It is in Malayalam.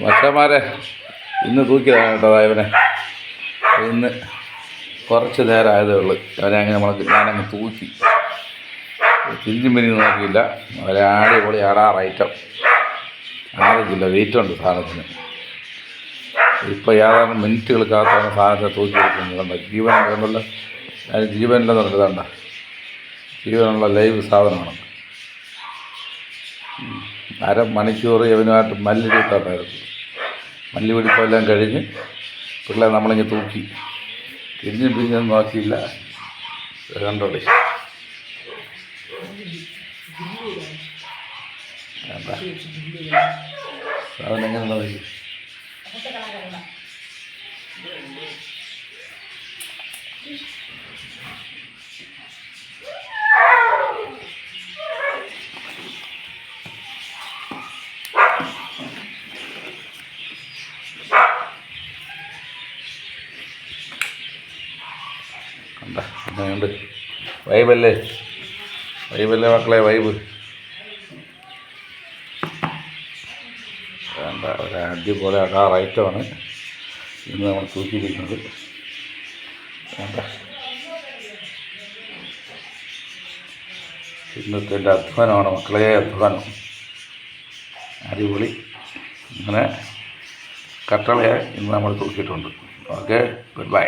മച്ചന്മാരെ ഇന്ന് തൂക്കിയതാണ് കേട്ടോ ഇവനെ ഇന്ന് കുറച്ച് നേരം ആയതേ ഉള്ളൂ. അവനെ അങ്ങനെ നമ്മൾ ഞാനങ്ങ് തൂക്കി. തിരിഞ്ഞും പിരിഞ്ഞും നോക്കിയില്ല. അവരെ ആടി പൊളി ആടാറ് ഐറ്റം. ആറ് കിലോ വെയിറ്റ് ഉണ്ട് സാധനത്തിന്. ഇപ്പോൾ ഏതാനും മിനിറ്റുകൾക്കകത്താണ് സാധനത്തെ തൂക്കി എടുക്കുന്നത്. ജീവൻ കണ്ടല്ലോ അതിന് ജീവനില്ലെന്ന് പറഞ്ഞതാണ്ട ജീവനുള്ള ലൈവ് സാധനമാണ്. അര മണിക്കൂർ ഇവനുമായിട്ട് മല്ലിടിത്താട്ടായിരുന്നു മല്ലിപിടിപ്പെല്ലാം കഴിഞ്ഞ് പിള്ളേർ നമ്മളിങ്ങനെ തൂക്കി. തിരിഞ്ഞും പിരിഞ്ഞൊന്നും നോക്കിയില്ല. കണ്ടോടി. നോക്കി? കണ്ട അങ്ങനെയുണ്ട് വൈബല്ലേ വൈബല്ലേ മക്കളെ വൈബ് വേണ്ട ഒരു അടിപൊളി അടാർ ഐറ്റമാണ് ഇന്ന് നമ്മൾ തൂക്കിയിരിക്കുന്നത്. വേണ്ട. ഇന്നത്തെ എന്റെ അധ്വാനമാണ് മക്കളെ അധ്വാനം. അടിപൊളി. അങ്ങനെ കട്ടളയെ ഇന്ന് നമ്മൾ തൂക്കിയിട്ടുണ്ട്. Okay good bye